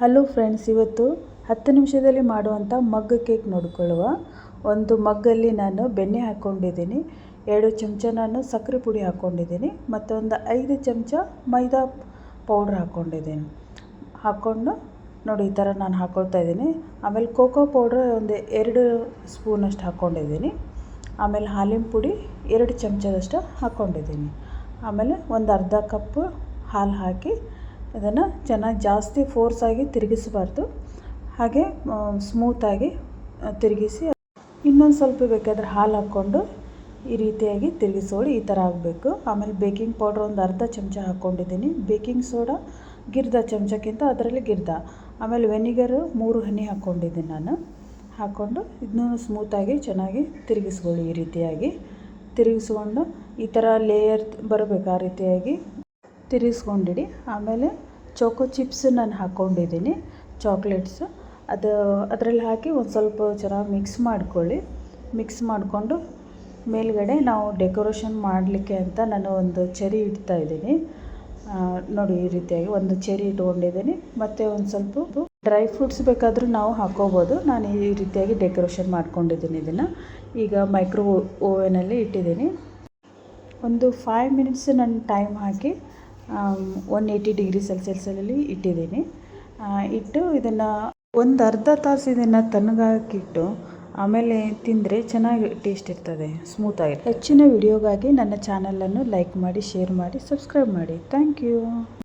Hello friends, ಇವತ್ತು ಹತ್ತು ನಿಮಿಷದಲ್ಲಿ ಮಾಡುವಂಥ ಮಗ್ ಕೇಕ್ ನೋಡಿಕೊಳ್ಳುವ. ಒಂದು ಮಗ್ಗಲ್ಲಿ ನಾನು ಬೆಣ್ಣೆ ಹಾಕ್ಕೊಂಡಿದ್ದೀನಿ, ಎರಡು ಚಮಚ ನಾನು ಸಕ್ಕರೆ ಪುಡಿ ಹಾಕ್ಕೊಂಡಿದ್ದೀನಿ ಮತ್ತು ಒಂದು ಐದು ಚಮಚ ಮೈದಾ ಪೌಡ್ರ್ ಹಾಕ್ಕೊಂಡಿದ್ದೀನಿ. ಹಾಕ್ಕೊಂಡು ನೋಡಿ, ಈ ಥರ ನಾನು ಹಾಕ್ಕೊಳ್ತಾ ಇದ್ದೀನಿ. ಆಮೇಲೆ ಕೋಕೋ ಪೌಡ್ರ್ ಒಂದು ಎರಡು ಸ್ಪೂನಷ್ಟು ಹಾಕ್ಕೊಂಡಿದ್ದೀನಿ. ಆಮೇಲೆ ಹಾಲಿನ ಪುಡಿ ಎರಡು ಚಮಚದಷ್ಟು ಹಾಕ್ಕೊಂಡಿದ್ದೀನಿ. ಆಮೇಲೆ ಒಂದು ಅರ್ಧ ಕಪ್ಪು ಹಾಲು ಹಾಕಿ ಇದನ್ನು ಚೆನ್ನಾಗಿ ಜಾಸ್ತಿ ಫೋರ್ಸಾಗಿ ತಿರುಗಿಸಬಾರ್ದು. ಹಾಗೆ ಸ್ಮೂತಾಗಿ ತಿರುಗಿಸಿ, ಇನ್ನೊಂದು ಸ್ವಲ್ಪ ಬೇಕಾದರೆ ಹಾಲು ಹಾಕ್ಕೊಂಡು ಈ ರೀತಿಯಾಗಿ ತಿರುಗಿಸೋಳಿ, ಈ ಥರ ಆಗಬೇಕು. ಆಮೇಲೆ ಬೇಕಿಂಗ್ ಪೌಡ್ರ್ ಒಂದು ಅರ್ಧ ಚಮಚ ಹಾಕ್ಕೊಂಡಿದ್ದೀನಿ. ಬೇಕಿಂಗ್ ಸೋಡಾ ಗಿರ್ದ ಚಮಚಕ್ಕಿಂತ ಅದರಲ್ಲಿ ಗಿರ್ದ. ಆಮೇಲೆ ವೆನಿಗರು ಮೂರು ಹನಿ ಹಾಕ್ಕೊಂಡಿದ್ದೀನಿ ನಾನು. ಹಾಕ್ಕೊಂಡು ಇದನ್ನೂ ಸ್ಮೂತಾಗಿ ಚೆನ್ನಾಗಿ ತಿರುಗಿಸ್ಕೊಳ್ಳಿ ಈ ರೀತಿಯಾಗಿ. ತಿರುಗಿಸ್ಕೊಂಡು ಈ ಥರ ಲೇಯರ್ ಬರಬೇಕು ಆ ರೀತಿಯಾಗಿ. ತಿರುಗಿಸ್ಕೊಂಡಿಡಿ. ಆಮೇಲೆ ಚೋಕೋ ಚಿಪ್ಸ್ ನಾನು ಹಾಕ್ಕೊಂಡಿದ್ದೀನಿ, ಚಾಕ್ಲೇಟ್ಸು. ಅದು ಅದರಲ್ಲಿ ಹಾಕಿ ಒಂದು ಸ್ವಲ್ಪ ಚೆನ್ನಾಗಿ ಮಿಕ್ಸ್ ಮಾಡ್ಕೊಳ್ಳಿ. ಮಿಕ್ಸ್ ಮಾಡಿಕೊಂಡು ಮೇಲುಗಡೆ ನಾವು ಡೆಕೋರೇಷನ್ ಮಾಡಲಿಕ್ಕೆ ಅಂತ ನಾನು ಒಂದು ಚೆರಿ ಇಡ್ತಾಯಿದ್ದೀನಿ ನೋಡಿ ಈ ರೀತಿಯಾಗಿ ಒಂದು ಚೆರಿ ಇಟ್ಕೊಂಡಿದ್ದೀನಿ. ಮತ್ತು ಒಂದು ಸ್ವಲ್ಪ ಡ್ರೈ ಫ್ರೂಟ್ಸ್ ಬೇಕಾದರೂ ನಾವು ಹಾಕೋಬೋದು ನಾನು ಈ ರೀತಿಯಾಗಿ ಡೆಕೋರೇಷನ್ ಮಾಡ್ಕೊಂಡಿದ್ದೀನಿ ಇದನ್ನು. ಈಗ ಮೈಕ್ರೋ ಓವೆನಲ್ಲಿ ಇಟ್ಟಿದ್ದೀನಿ. ಒಂದು ಫೈವ್ ಮಿನಿಟ್ಸ್ ನಾನು ಟೈಮ್ ಹಾಕಿ ಒನ್ ಏಯ್ಟಿ ಡಿಗ್ರಿ ಸೆಲ್ಸಿಯಸ್ಸಲ್ಲಿ ಇಟ್ಟಿದ್ದೀನಿ. ಇಟ್ಟು ಇದನ್ನು ಒಂದು ಅರ್ಧ ತಾಸು ಇದನ್ನು ತಣ್ಣಗಾಕಿಟ್ಟು ಆಮೇಲೆ ತಿಂದರೆ ಚೆನ್ನಾಗಿ ಟೇಸ್ಟ್ ಇರ್ತದೆ ಸ್ಮೂತಾಗಿ ಹೆಚ್ಚಿನ ವಿಡಿಯೋಗಾಗಿ ನನ್ನ ಚಾನಲನ್ನು ಲೈಕ್ ಮಾಡಿ ಶೇರ್ ಮಾಡಿ ಸಬ್ಸ್ಕ್ರೈಬ್ ಮಾಡಿ. Thank you